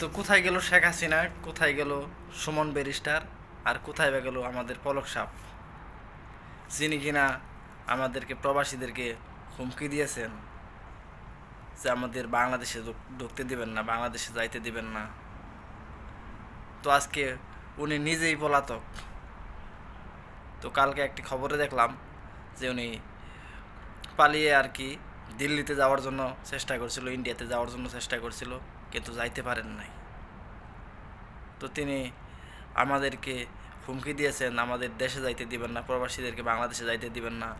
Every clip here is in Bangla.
তো কোথায় গেল শেখ হাসিনা? কোথায় গেল সুমন ব্যারিস্টার? আর কোথায় বা গেল আমাদের পলক সাপ? যিনি কিনা আমাদেরকে, প্রবাসীদেরকে হুমকি দিয়েছেন যে আমাদের বাংলাদেশে ঢুকতে দিবেন না, বাংলাদেশে যাইতে দিবেন না। তো আজকে উনি নিজেই পলাতক। তো কালকে একটি খবরে দেখলাম যে উনি পালিয়ে আর কি দিল্লিতে যাওয়ার জন্য চেষ্টা করছিল, ইন্ডিয়াতে যাওয়ার জন্য চেষ্টা করছিল। কিন্তু যাইতে পারেন নাই। তো তিনি আমাদেরকে হুমকি দিয়েছেন, আমাদের দেশে যাইতে দিবেন না, প্রবাসীদেরকে বাংলাদেশে যাইতে দিবেন না।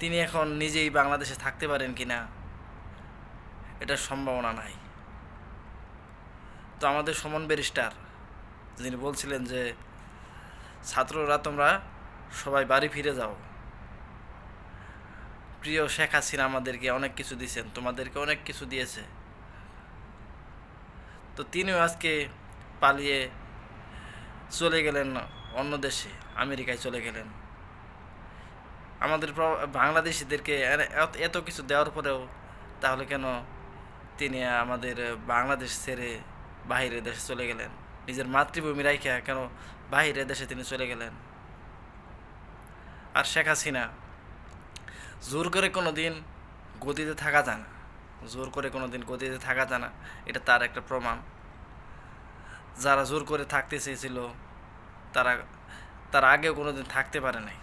তিনি এখন নিজেই বাংলাদেশে থাকতে পারেন কি না এটার সম্ভাবনা নাই। তো আমাদের সমন ব্যারিস্টার, যিনি বলছিলেন যে, ছাত্ররা, তোমরা সবাই বাড়ি ফিরে যাও। প্রিয় শেখ হাসিনা আমাদেরকে অনেক কিছু দিয়েছেন, তোমাদেরকে অনেক কিছু দিয়েছে। তো তিনিও আজকে পালিয়ে চলে গেলেন অন্য দেশে, আমেরিকায় চলে গেলেন। আমাদের বাংলাদেশিদেরকে এত- কিছু দেওয়ার পরেও তাহলে কেন তিনি আমাদের বাংলাদেশ ছেড়ে বাইরের দেশে চলে গেলেন? নিজের মাতৃভূমি রাইখা কেন বাইরের দেশে তিনি চলে গেলেন? আর শেখ হাসিনা, জোর করে কোনো দিন গতিতে থাকা যায় না। জোর করে কোনো দিন গতিতে থাকা যায় না। এটা তার একটা প্রমাণ। যারা জোর করে থাকতে চেয়েছিল, তারা, তার আগেও কোনো দিন থাকতে পারে নাই।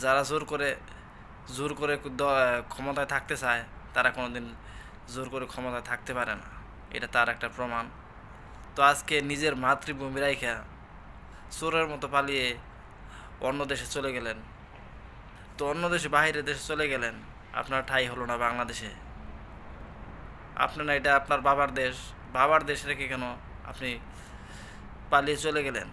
যারা জোর করে জোর করে ক্ষমতায় থাকতে চায়, তারা কোনো দিন জোর করে ক্ষমতায় থাকতে পারে না। এটা তার একটা প্রমাণ। তো আজকে নিজের মাতৃভূমি রাইখা চোরের মতো পালিয়ে অন্য দেশে চলে গেলেন। তো অন্য দেশে বাইরে দেশে চলে গেলেন। আপনার ঠাই হলো না বাংলাদেশে। আপনার না এটা আপনার বাবার দেশ বাবার দেশ রেখে কেন আপনি পালিয়ে চলে গেলেন?